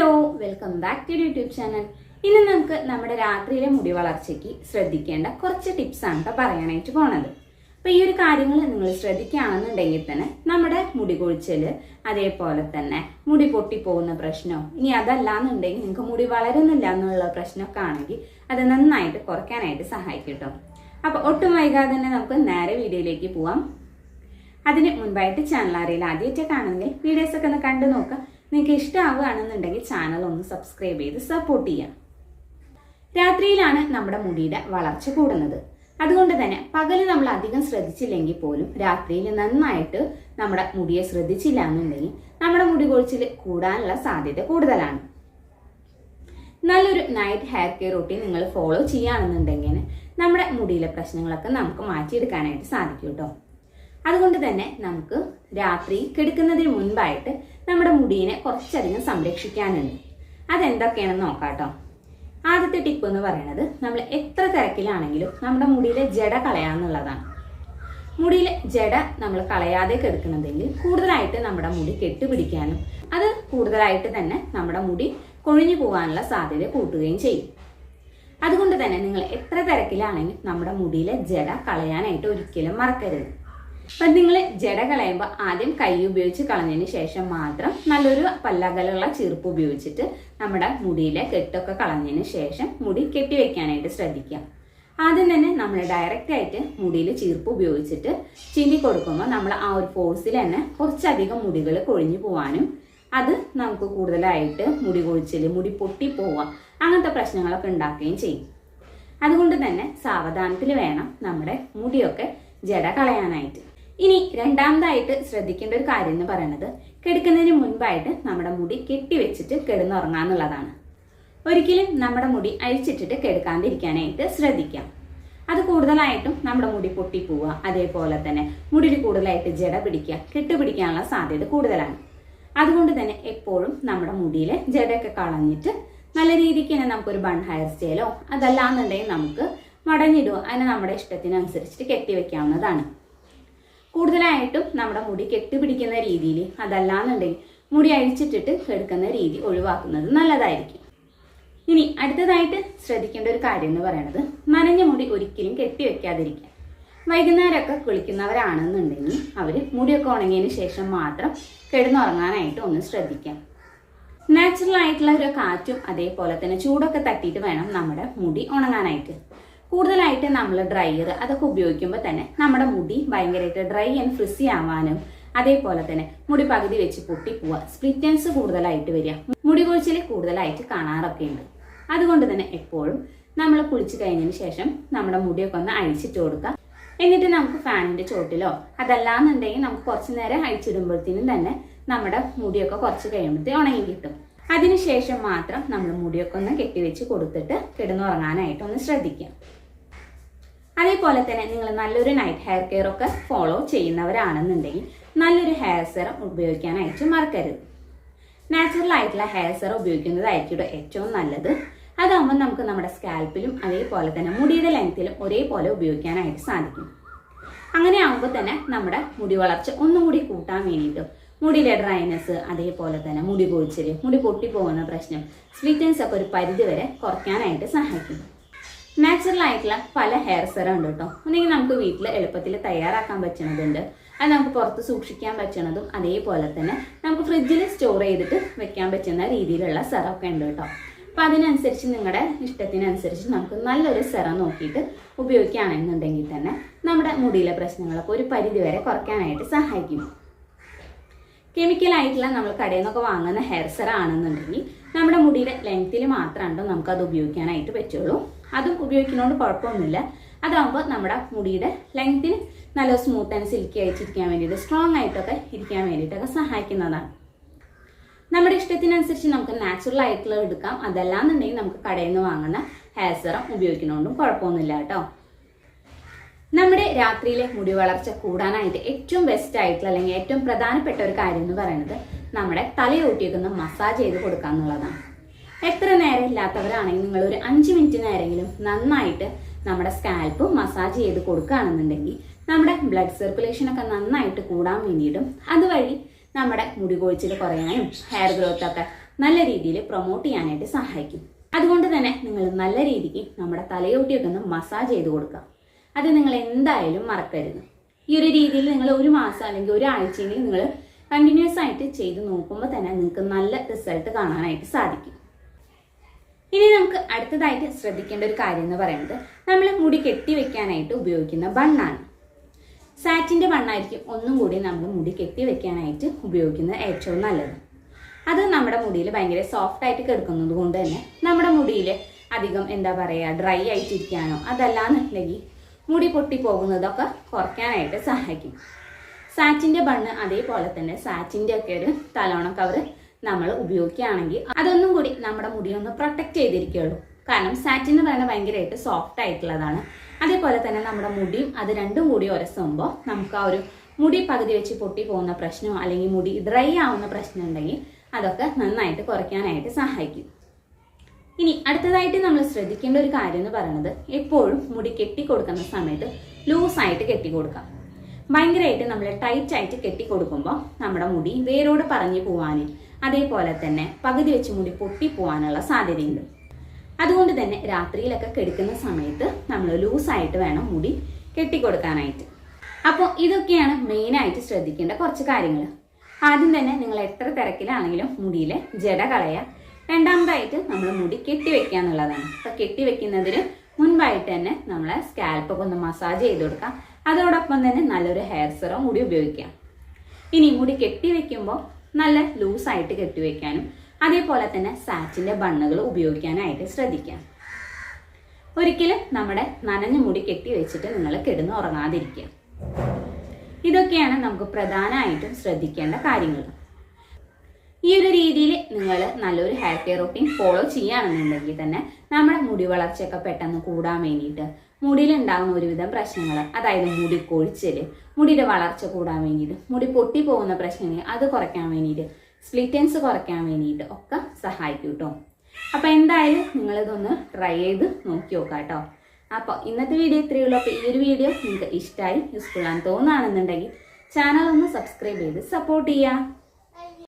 Hello welcome back to YouTube channel ഇന്ന് നമുക്ക് നമ്മുടെ രാത്രിയിലെ മുടി വളർച്ചയ്ക്ക് ശ്രദ്ധിക്കേണ്ട കുറച്ച് ടിപ്സ് ആണ് കേട്ടോ പറയാനായിട്ട് പോണത്. അപ്പൊ ഈ ഒരു കാര്യങ്ങൾ നിങ്ങൾ ശ്രദ്ധിക്കുകയാണെന്നുണ്ടെങ്കിൽ തന്നെ നമ്മുടെ മുടി കൊഴിച്ചൽ അതേപോലെ തന്നെ മുടി പൊട്ടിപ്പോകുന്ന പ്രശ്നമോ ഇനി അതല്ലാന്നുണ്ടെങ്കിൽ നിങ്ങൾക്ക് മുടി വളരുന്നില്ല എന്നുള്ള പ്രശ്നമൊക്കെ ആണെങ്കിൽ അത് നന്നായിട്ട് കുറയ്ക്കാനായിട്ട് സഹായിക്കും അപ്പൊ ഒട്ടും വൈകാതെ തന്നെ നമുക്ക് നേരെ വീഡിയോയിലേക്ക് പോവാം. അതിന് മുൻപായിട്ട് ചാനൽ അറിയില്ല. ആദ്യമായിട്ട് വീഡിയോസ് ഒക്കെ ഒന്ന് കണ്ടു നോക്കുക. നിങ്ങൾക്ക് ഇഷ്ടമാവുകയാണെന്നുണ്ടെങ്കിൽ ചാനൽ ഒന്ന് സബ്സ്ക്രൈബ് ചെയ്ത് സപ്പോർട്ട് ചെയ്യാം രാത്രിയിലാണ് നമ്മുടെ മുടിയുടെ വളർച്ച കൂടുന്നത്. അതുകൊണ്ട് തന്നെ പകൽ നമ്മൾ അധികം ശ്രദ്ധിച്ചില്ലെങ്കിൽ പോലും രാത്രിയിൽ നന്നായിട്ട് നമ്മുടെ മുടിയെ ശ്രദ്ധിച്ചില്ല എന്നുണ്ടെങ്കിൽ നമ്മുടെ മുടി കൊഴിച്ചിൽ കൂടാനുള്ള സാധ്യത കൂടുതലാണ്. നല്ലൊരു നൈറ്റ് ഹെയർ കെയർ റൂട്ടീൻ നിങ്ങൾ ഫോളോ ചെയ്യുകയാണെന്നുണ്ടെങ്കിൽ നമ്മുടെ മുടിയിലെ പ്രശ്നങ്ങളൊക്കെ നമുക്ക് മാറ്റിയെടുക്കാനായിട്ട് സാധിക്കും കേട്ടോ. അതുകൊണ്ട് തന്നെ നമുക്ക് രാത്രി കിടക്കുന്നതിന് മുൻപായിട്ട് നമ്മുടെ മുടിയെ കുറച്ചധികം സംരക്ഷിക്കാനുണ്ട്. അതെന്തൊക്കെയാണെന്ന് നോക്കാട്ടോ. ആദ്യത്തെ ടിപ്പ് എന്ന് പറയുന്നത് നമ്മൾ എത്ര തിരക്കിലാണെങ്കിലും നമ്മുടെ മുടിയിലെ ജട കളയാന്നുള്ളതാണ് മുടിയിലെ ജട നമ്മൾ കളയാതെ കെടുക്കണമെങ്കിൽ കൂടുതലായിട്ട് നമ്മുടെ മുടി കെട്ടുപിടിക്കാനും അത് കൂടുതലായിട്ട് തന്നെ നമ്മുടെ മുടി കൊഴിഞ്ഞു പോകാനുള്ള സാധ്യത കൂട്ടുകയും ചെയ്യും. അതുകൊണ്ട് തന്നെ നിങ്ങൾ എത്ര തിരക്കിലാണെങ്കിലും നമ്മുടെ മുടിയിലെ ജട കളയാനായിട്ട് ഒരിക്കലും മറക്കരുത്. അപ്പൊ നിങ്ങൾ ജട കളയുമ്പോൾ ആദ്യം കൈ ഉപയോഗിച്ച് കളഞ്ഞതിന് ശേഷം മാത്രം നല്ലൊരു പല്ലകലുള്ള ചീർപ്പ് ഉപയോഗിച്ചിട്ട് നമ്മുടെ മുടിയിലെ കെട്ടൊക്കെ കളഞ്ഞതിന് ശേഷം മുടി കെട്ടിവെക്കാനായിട്ട് ശ്രദ്ധിക്കുക. ആദ്യം തന്നെ നമ്മൾ ഡയറക്റ്റ് ആയിട്ട് മുടിയിൽ ചീർപ്പ് ഉപയോഗിച്ചിട്ട് ചിന്തി കൊടുക്കുമ്പോൾ നമ്മൾ ആ ഒരു ഫോഴ്സിൽ തന്നെ കുറച്ചധികം മുടികൾ കൊഴിഞ്ഞു പോവാനും അത് നമുക്ക് കൂടുതലായിട്ട് മുടി കൊഴിച്ചിൽ മുടി പൊട്ടി പൊട്ടിപ്പോവുക അങ്ങനത്തെ പ്രശ്നങ്ങളൊക്കെ ഉണ്ടാക്കുകയും ചെയ്യും. അതുകൊണ്ട് തന്നെ സാവധാനത്തിൽ വേണം നമ്മുടെ മുടിയൊക്കെ ജട കളയാനായിട്ട്. ഇനി രണ്ടാമതായിട്ട് ശ്രദ്ധിക്കേണ്ട ഒരു കാര്യം എന്ന് പറയുന്നത് കിടക്കുന്നതിന് മുൻപായിട്ട് നമ്മുടെ മുടി കെട്ടിവെച്ചിട്ട് കിടന്നുറങ്ങാന്നുള്ളതാണ് ഒരിക്കലും നമ്മുടെ മുടി അഴിച്ചിട്ടിട്ട് കിടക്കാണ്ടിരിക്കാനായിട്ട് ശ്രദ്ധിക്കാം. അത് കൂടുതലായിട്ടും നമ്മുടെ മുടി പൊട്ടിപ്പോവുക അതേപോലെ തന്നെ മുടിയിൽ കൂടുതലായിട്ട് ജട പിടിക്കുക കെട്ടുപിടിക്കാനുള്ള സാധ്യത കൂടുതലാണ്. അതുകൊണ്ട് തന്നെ എപ്പോഴും നമ്മുടെ മുടിയിലെ ജടയൊക്കെ കളഞ്ഞിട്ട് നല്ല രീതിക്ക് തന്നെ നമുക്കൊരു ബൺ ഹെയർ സ്റ്റൈലോ അതല്ലാന്നുണ്ടെങ്കിൽ നമുക്ക് മടഞ്ഞിടുക അതിനെ നമ്മുടെ ഇഷ്ടത്തിനനുസരിച്ചിട്ട് കെട്ടിവെക്കാവുന്നതാണ് കൂടുതലായിട്ടും നമ്മുടെ മുടി കെട്ടിപ്പിടിക്കുന്ന രീതിയിൽ അതല്ലാന്നുണ്ടെങ്കിൽ മുടി അഴിച്ചിട്ടിട്ട് എടുക്കുന്ന രീതി ഒഴിവാക്കുന്നത് നല്ലതായിരിക്കും. ഇനി അടുത്തതായിട്ട് ശ്രദ്ധിക്കേണ്ട ഒരു കാര്യം എന്ന് പറയുന്നത് നനഞ്ഞ മുടി ഒരിക്കലും കെട്ടിവെക്കാതിരിക്കുക വൈകുന്നേരമൊക്കെ കുളിക്കുന്നവരാണെന്നുണ്ടെങ്കിൽ അവർ മുടിയൊക്കെ ഉണങ്ങിയതിന് ശേഷം മാത്രം കിടന്നുറങ്ങാനായിട്ട് ഒന്ന് ശ്രദ്ധിക്കാം. നാച്ചുറൽ ആയിട്ടുള്ള ഒരു കാറ്റും അതേപോലെ തന്നെ ചൂടൊക്കെ തട്ടിയിട്ട് വേണം നമ്മുടെ മുടി ഉണങ്ങാനായിട്ട്. കൂടുതലായിട്ട് നമ്മൾ ഡ്രയർ അതൊക്കെ ഉപയോഗിക്കുമ്പോൾ തന്നെ നമ്മുടെ മുടി ഭയങ്കരമായിട്ട് ഡ്രൈ ആൻഡ് ഫ്രിസി ആവാനും അതേപോലെ തന്നെ മുടി പകുതി വെച്ച് പൊട്ടിപ്പോവുക സ്പ്ലിറ്റൻസ് കൂടുതലായിട്ട് വരിക. മുടി കൊഴിച്ചിൽ കൂടുതലായിട്ട് കാണാറൊക്കെ ഉണ്ട്. അതുകൊണ്ട് തന്നെ എപ്പോഴും നമ്മൾ കുളിച്ചു കഴിഞ്ഞതിന് ശേഷം നമ്മുടെ മുടിയൊക്കെ ഒന്ന് അഴിച്ചിട്ട് കൊടുക്കുക. എന്നിട്ട് നമുക്ക് ഫാനിന്റെ ചോട്ടിലോ അതല്ലാന്നുണ്ടെങ്കിൽ നമുക്ക് കുറച്ച് നേരം അഴിച്ചിടുമ്പോഴത്തേനും തന്നെ നമ്മുടെ മുടിയൊക്കെ കുറച്ച് കഴിയുമ്പോഴത്തേ ഉണങ്ങി കിട്ടും. അതിനുശേഷം മാത്രം നമ്മൾ മുടിയൊക്കെ ഒന്ന് കെട്ടിവെച്ച് കൊടുത്തിട്ട് കിടന്നുറങ്ങാനായിട്ട് ഒന്ന് ശ്രദ്ധിക്കാം അതേപോലെ തന്നെ നിങ്ങൾ നല്ലൊരു നൈറ്റ് ഹെയർ കെയർ ഒക്കെ ഫോളോ ചെയ്യുന്നവരാണെന്നുണ്ടെങ്കിൽ നല്ലൊരു ഹെയർ സെറം ഉപയോഗിക്കാനായിട്ട് മറക്കരുത്. നാച്ചുറൽ ആയിട്ടുള്ള ഹെയർ സെറം ഉപയോഗിക്കുന്നതായിരിക്കും ഏറ്റവും നല്ലത്. അതാകുമ്പോൾ നമുക്ക് നമ്മുടെ സ്കാൽപ്പിലും അതേപോലെ തന്നെ മുടിയുടെ ലെങ്ത്തിലും ഒരേപോലെ ഉപയോഗിക്കാനായിട്ട് സാധിക്കും. അങ്ങനെ ആകുമ്പോൾ തന്നെ നമ്മുടെ മുടി വളർച്ച ഒന്നും കൂടി കൂട്ടാൻ വേണ്ടിയിട്ടും മുടിയിലെ ഡ്രൈനെസ് അതേപോലെ തന്നെ മുടി പൊഴിച്ചിൽ മുടി പൊട്ടിപ്പോകുന്ന പ്രശ്നം സ്വീറ്റൻസ് ഒക്കെ ഒരു പരിധി വരെ കുറയ്ക്കാനായിട്ട് സഹായിക്കും. നാച്ചുറൽ ആയിട്ടുള്ള പല ഹെയർ സെറം ഉണ്ട് കേട്ടോ. ഒന്നെങ്കിൽ നമുക്ക് വീട്ടിൽ എളുപ്പത്തിൽ തയ്യാറാക്കാൻ പറ്റുന്നതുണ്ട് അത് നമുക്ക് പുറത്ത് സൂക്ഷിക്കാൻ പറ്റുന്നതും അതേപോലെ തന്നെ നമുക്ക് ഫ്രിഡ്ജിൽ സ്റ്റോർ ചെയ്തിട്ട് വെക്കാൻ പറ്റുന്ന രീതിയിലുള്ള സെറമൊക്കെ ഉണ്ട് കേട്ടോ. അപ്പൊ അതിനനുസരിച്ച് നിങ്ങളുടെ ഇഷ്ടത്തിനനുസരിച്ച് നമുക്ക് നല്ലൊരു സെറം നോക്കിയിട്ട് ഉപയോഗിക്കുകയാണെന്നുണ്ടെങ്കിൽ തന്നെ നമ്മുടെ മുടിയിലെ പ്രശ്നങ്ങളൊക്കെ ഒരു പരിധി വരെ കുറയ്ക്കാനായിട്ട് സഹായിക്കും. കെമിക്കൽ ആയിട്ടുള്ള നമ്മൾ കടയിൽ നിന്നൊക്കെ വാങ്ങുന്ന ഹെയർ സെറം ആണെന്നുണ്ടെങ്കിൽ നമ്മുടെ മുടിയുടെ ലെങ്ത്തിൽ മാത്രമാണ് നമുക്ക് അത് ഉപയോഗിക്കാനായിട്ട് പറ്റുള്ളൂ. അതും ഉപയോഗിക്കുന്നതുകൊണ്ട് കുഴപ്പമൊന്നുമില്ല അതാകുമ്പോൾ നമ്മുടെ മുടിയുടെ ലെങ്ത്തിന് നല്ല സ്മൂത്ത് ആൻഡ് സിൽക്കി ആയിട്ടിരിക്കാൻ വേണ്ടിയിട്ട് സ്ട്രോങ് ആയിട്ടൊക്കെ ഇരിക്കാൻ വേണ്ടിയിട്ടൊക്കെ സഹായിക്കുന്നതാണ്. നമ്മുടെ ഇഷ്ടത്തിനനുസരിച്ച് നമുക്ക് നാച്ചുറൽ ആയിട്ടുള്ള എടുക്കാം. അതല്ലാന്നുണ്ടെങ്കിൽ നമുക്ക് കടയിൽ നിന്ന് വാങ്ങുന്ന ഹെയർ സെറം ഉപയോഗിക്കുന്നതുകൊണ്ടും കുഴപ്പമൊന്നുമില്ല കേട്ടോ. നമ്മുടെ രാത്രിയിലെ മുടി വളർച്ച കൂടാനായിട്ട് ഏറ്റവും ബെസ്റ്റ് ആയിട്ടുള്ള അല്ലെങ്കിൽ ഏറ്റവും പ്രധാനപ്പെട്ട ഒരു കാര്യം എന്ന് പറയുന്നത് നമ്മുടെ തലയൊട്ടിയൊക്കെ ഒന്ന് മസാജ് ചെയ്ത് കൊടുക്കുക എന്നുള്ളതാണ് എത്ര നേരം ഇല്ലാത്തവരാണെങ്കിൽ നിങ്ങൾ ഒരു അഞ്ച് മിനിറ്റ് നേരെങ്കിലും നന്നായിട്ട് നമ്മുടെ സ്കാൽപ്പ് മസാജ് ചെയ്ത് കൊടുക്കുകയാണെന്നുണ്ടെങ്കിൽ നമ്മുടെ ബ്ലഡ് സർക്കുലേഷൻ ഒക്കെ നന്നായിട്ട് കൂടാൻ വേണ്ടിയിട്ടും അതുവഴി നമ്മുടെ മുടി കൊഴിച്ചിൽ കുറയാനും ഹെയർ ഗ്രോത്ത് ഒക്കെ നല്ല രീതിയിൽ പ്രൊമോട്ട് ചെയ്യാനായിട്ട് സഹായിക്കും. അതുകൊണ്ട് തന്നെ നിങ്ങൾ നല്ല രീതിക്ക് നമ്മുടെ തലയോട്ടിയൊക്കെ ഒന്ന് മസാജ് ചെയ്ത് കൊടുക്കുക. അത് നിങ്ങൾ എന്തായാലും മറക്കരുത്. ഈ ഒരു രീതിയിൽ നിങ്ങൾ ഒരു മാസം അല്ലെങ്കിൽ ഒരാഴ്ചയിൽ നിങ്ങൾ കണ്ടിന്യൂസ് ആയിട്ട് ചെയ്ത് നോക്കുമ്പോൾ തന്നെ നിങ്ങൾക്ക് നല്ല റിസൾട്ട് കാണാനായിട്ട് സാധിക്കും. ഇനി നമുക്ക് അടുത്തതായിട്ട് ശ്രദ്ധിക്കേണ്ട ഒരു കാര്യം എന്ന് പറയുന്നത് നമ്മൾ മുടി കെട്ടി വെക്കാനായിട്ട് ഉപയോഗിക്കുന്ന ബണ്ണാണ്. സാറ്റിന്റെ ബണ്ണായിരിക്കും ഒന്നും കൂടി നമ്മൾ മുടി കെട്ടി വെക്കാനായിട്ട് ഉപയോഗിക്കുന്നത് ഏറ്റവും നല്ലത്. അത് നമ്മുടെ മുടിയിൽ ഭയങ്കര സോഫ്റ്റ് ആയിട്ട് കിടക്കുന്നത് കൊണ്ട് തന്നെ നമ്മുടെ മുടിയിൽ അധികം എന്താ പറയുക ഡ്രൈ ആയിട്ടിരിക്കാനോ അതല്ലാന്നുണ്ടെങ്കിൽ മുടി പൊട്ടി പോകുന്നതൊക്കെ കുറയ്ക്കാനായിട്ട് സഹായിക്കും. സാറ്റിന്റെ ബണ്ണ് അതേപോലെ തന്നെ സാറ്റിന്റെ ഒക്കെ ഒരു തലോണ കവർ നമ്മൾ ഉപയോഗിക്കുകയാണെങ്കിൽ അതൊന്നും കൂടി നമ്മുടെ മുടി ഒന്ന് പ്രൊട്ടക്ട് ചെയ്തിരിക്കുകയുള്ളൂ. കാരണം സാറ്റിൻ എന്ന് പറയുന്നത് ഭയങ്കരമായിട്ട് സോഫ്റ്റ് ആയിട്ടുള്ളതാണ്. അതേപോലെ തന്നെ നമ്മുടെ മുടിയും അത് രണ്ടും കൂടി ഉരസുമ്പോൾ നമുക്ക് ആ ഒരു മുടി പകുതി വെച്ച് പൊട്ടി പോകുന്ന പ്രശ്നമോ അല്ലെങ്കിൽ മുടി ഡ്രൈ ആവുന്ന പ്രശ്നം ഉണ്ടെങ്കിൽ അതൊക്കെ നന്നായിട്ട് കുറയ്ക്കാനായിട്ട് സഹായിക്കും. ഇനി അടുത്തതായിട്ട് നമ്മൾ ശ്രദ്ധിക്കേണ്ട ഒരു കാര്യം എന്ന് പറയുന്നത് എപ്പോഴും മുടി കെട്ടി കൊടുക്കുന്ന സമയത്ത് ലൂസായിട്ട് കെട്ടി കൊടുക്കാം. ഭയങ്കരമായിട്ട് നമ്മൾ ടൈറ്റ് ആയിട്ട് കെട്ടി കൊടുക്കുമ്പോൾ നമ്മുടെ മുടി വേരോട് പറഞ്ഞു പോവാനും അതേപോലെ തന്നെ പകുതി വെച്ച് മുടി പൊട്ടി പോവാനുള്ള സാധ്യതയുണ്ട്. അതുകൊണ്ട് തന്നെ രാത്രിയിലൊക്കെ കെടുക്കുന്ന സമയത്ത് നമ്മൾ ലൂസായിട്ട് വേണം മുടി കെട്ടിക്കൊടുക്കാനായിട്ട്. അപ്പോൾ ഇതൊക്കെയാണ് മെയിനായിട്ട് ശ്രദ്ധിക്കേണ്ട കുറച്ച് കാര്യങ്ങൾ ആദ്യം തന്നെ നിങ്ങൾ എത്ര തിരക്കിലാണെങ്കിലും മുടിയിലെ ജട കളയുക. രണ്ടാമതായിട്ട് നമ്മൾ മുടി കെട്ടിവെക്കുക എന്നുള്ളതാണ്. അപ്പോൾ കെട്ടിവെക്കുന്നതിന് മുൻപായിട്ട് തന്നെ നമ്മളെ സ്കാൽപ്പൊക്കെ ഒന്ന് മസാജ് ചെയ്ത് കൊടുക്കാം അതോടൊപ്പം തന്നെ നല്ലൊരു ഹെയർ സെറം മുടി ഉപയോഗിക്കാം ഇനി മുടി കെട്ടിവെക്കുമ്പോൾ നല്ല ലൂസായിട്ട് കെട്ടിവെക്കാനും അതേപോലെ തന്നെ സാച്ചിന്റെ ബണ്ണുകൾ ഉപയോഗിക്കാനായിട്ട് ശ്രദ്ധിക്കാം. ഒരിക്കലും നമ്മുടെ നനഞ്ഞ മുടി കെട്ടി വെച്ചിട്ട് നിങ്ങൾ കിടന്ന് ഉറങ്ങാതിരിക്കുക. ഇതൊക്കെയാണ് നമുക്ക് പ്രധാനമായിട്ടും ശ്രദ്ധിക്കേണ്ട കാര്യങ്ങൾ. ഈ ഒരു രീതിയിൽ നിങ്ങൾ നല്ലൊരു ഹെയർ കെയർ റൂട്ടീൻ ഫോളോ ചെയ്യുകയാണെന്നുണ്ടെങ്കിൽ തന്നെ നമ്മുടെ മുടി വളർച്ചയൊക്കെ പെട്ടെന്ന് കൂടാൻ വേണ്ടിയിട്ട് മുടിയിലുണ്ടാകുന്ന ഒരുവിധം പ്രശ്നങ്ങൾ അതായത് മുടി കൊഴിച്ചൽ മുടിയുടെ വളർച്ച കൂടാൻ വേണ്ടിയിട്ട് മുടി പൊട്ടി പോകുന്ന പ്രശ്നങ്ങൾ അത് കുറയ്ക്കാൻ വേണ്ടിയിട്ട് സ്പ്ലിറ്റൻസ് കുറയ്ക്കാൻ വേണ്ടിയിട്ട് ഒക്കെ സഹായിക്കും കേട്ടോ അപ്പോൾ എന്തായാലും നിങ്ങളിതൊന്ന് ട്രൈ ചെയ്ത് നോക്കി നോക്കാം കേട്ടോ അപ്പോൾ ഇന്നത്തെ വീഡിയോ ഇത്രയേ ഉള്ളൂ. അപ്പോൾ ഈ ഒരു വീഡിയോ നിങ്ങൾക്ക് ഇഷ്ടമായി യൂസ്ഫുൾ ആണെന്ന് തോന്നുകയാണെന്നുണ്ടെങ്കിൽ ചാനൽ ഒന്ന് സബ്സ്ക്രൈബ് ചെയ്ത് സപ്പോർട്ട് ചെയ്യുക